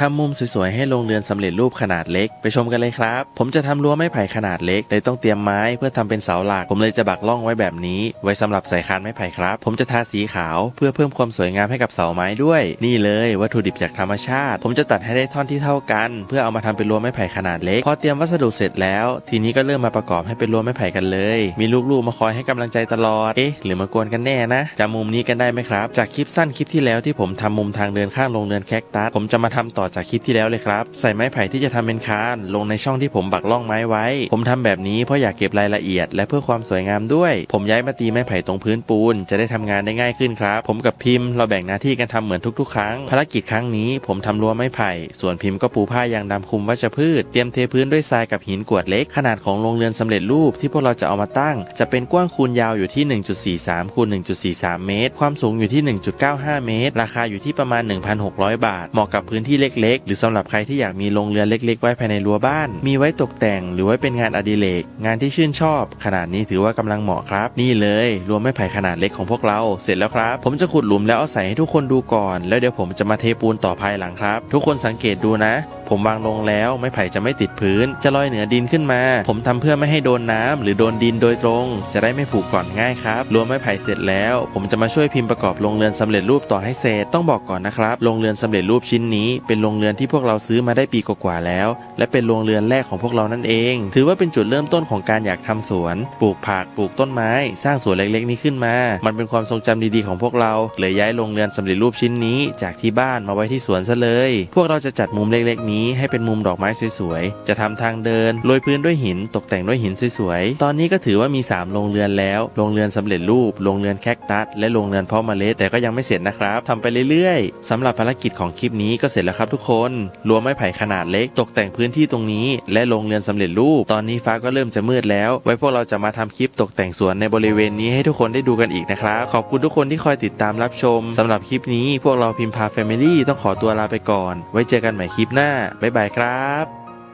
ทำมุมสวยๆให้โรงเรือนสำเร็จรูปขนาดเล็ก ไปชมกันเลยครับ ผมจะทำรั้วไม้ไผ่ขนาดเล็กเลยต้องเตรียมไม้เพื่อทำเป็นเสาหลัก ผมเลยจะบักล่องไว้แบบนี้ ไว้สำหรับใส่คานไม้ไผ่ครับ ผมจะทาสีขาวเพื่อเพิ่มความสวยงามให้กับเสาไม้ด้วย นี่เลยวัตถุดิบจากธรรมชาติ ผมจะตัดให้ได้ท่อนที่เท่ากัน เพื่อเอามาทำเป็นรั้วไม้ไผ่ขนาดเล็กพอเตรียมวัสดุเสร็จแล้ว ทีนี้ก็เริ่มมาประกอบให้เป็นรั้วไม้ไผ่กันเลย มีลูกๆมาคอยให้กำลังใจตลอดเอ๊ะหรือมากวนกันแน่นะจำมุมนี้กันได้ไหมครับ จากคลิปสั้นคลิปที่แล้วที่ผมทำมุมทางเดินข้างโรงเรือนแคคตัสผมจะมาทำต่อจากคลิปที่แล้วเลยครับ ใส่ไม้ไผ่ที่จะทำเป็นคาน ลงในช่องที่ผมบักล่องไม้ไว้ ผมทำแบบนี้เพราะอยากเก็บรายละเอียด และเพื่อความสวยงามด้วย ผมย้ายมาตีไม้ไผ่ตรงพื้นปูน จะได้ทำงานได้ง่ายขึ้นครับ ผมกับพิมพ์เราแบ่งหน้าที่กันทำเหมือนทุกๆ ครั้ง ภารกิจครั้งนี้ ผมทำรั้วไม้ไผ่ ส่วนพิมพ์ก็ปูผ้ายางดำคุมวัชพืช เตรียมเทพื้นด้วยทรายกับหินกวดเล็ก ขนาดของโรงเรือนสำเร็จรูปที่พวกเราจะเอามาตั้ง จะเป็นกว้างคูณยาวอยู่ที่ 1.43คูณ1.43 เมตร ความสูงอยู่ที่ 1.95 เมตร ราคาอยู่ที่ประมาณ 1,600 บาท เหมาะกับพื้นที่เล็กๆ หรือสำหรับใครที่อยากมีโรงเรือนเล็ก ๆ ไว้ภายในรั้วบ้าน มีไว้ตกแต่งหรือไว้เป็นงานอดิเรกงานที่ชื่นชอบ ขนาดนี้ถือว่ากำลังเหมาะครับ นี่เลยรวมไม้ไผ่ขนาดเล็กของพวกเราเสร็จแล้วครับ ผมจะขุดหลุมแล้วเอาใส่ให้ทุกคนดูก่อน แล้วเดี๋ยวผมจะมาเทปูนต่อภายหลังครับ ทุกคนสังเกตดูนะผมวางลงแล้วไม้ไผ่จะไม่ติดพื้น จะลอยเหนือดินขึ้นมา ผมทำเพื่อไม่ให้โดนน้ำหรือโดนดินโดยตรง จะได้ไม่ผุก่อนง่ายครับรวมไม้ไผ่เสร็จแล้ว ผมจะมาช่วยพิมพ์ประกอบโรงเรือนสำเร็จรูปต่อให้เสร็จต้องบอกก่อนนะครับโรงเรือนสำเร็จรูปชิ้นนี้ เป็นโรงเรือนที่พวกเราซื้อมาได้ปีกว่าแล้ว และเป็นโรงเรือนแรกของพวกเรานั่นเอง ถือว่าเป็นจุดเริ่มต้นของการอยากทำสวน ปลูกผักปลูกต้นไม้ สร้างสวนเล็กๆ นี้ขึ้นมา มันเป็นความทรงจำดีๆของพวกเราเลยย้ายโรงเรือนสำเร็จรูปชิ้นนี้ จากที่บ้านมาไว้ที่สวนซะเลย พวกเราจะจัดมุมเล็กๆนี้ให้เป็นมุมดอกไม้สวยๆ จะทำทางเดินโรยพื้นด้วยหินตกแต่งด้วยหินสวยๆ ตอนนี้ก็ถือว่ามี 3 โรงเรือนแล้ว โรงเรือนสำเร็จรูป โรงเรือนแคคตัส และโรงเรือนเพาะเมล็ด แต่ก็ยังไม่เสร็จนะครับทำไปเรื่อยๆสำหรับภารกิจของคลิปนี้ก็เสร็จแล้วครับทุกคน รวมไม้ไผ่ขนาดเล็ก ตกแต่งพื้นที่ตรงนี้ และโรงเรือนสำเร็จรูป ตอนนี้ฟ้าก็เริ่มจะมืดแล้ว ไว้พวกเราจะมาทำคลิปตกแต่งสวนในบริเวณนี้ให้ทุกคนได้ดูกันอีกนะครับ ขอบคุณทุกคนที่คอยติดตามรับชมสำหรับคลิปนี้พวกเราพิมพาแฟมิลี่ต้องขอตัวลาไปก่อน ไว้เจอกันใหม่คลิปหน้าบ๊ายบายครับ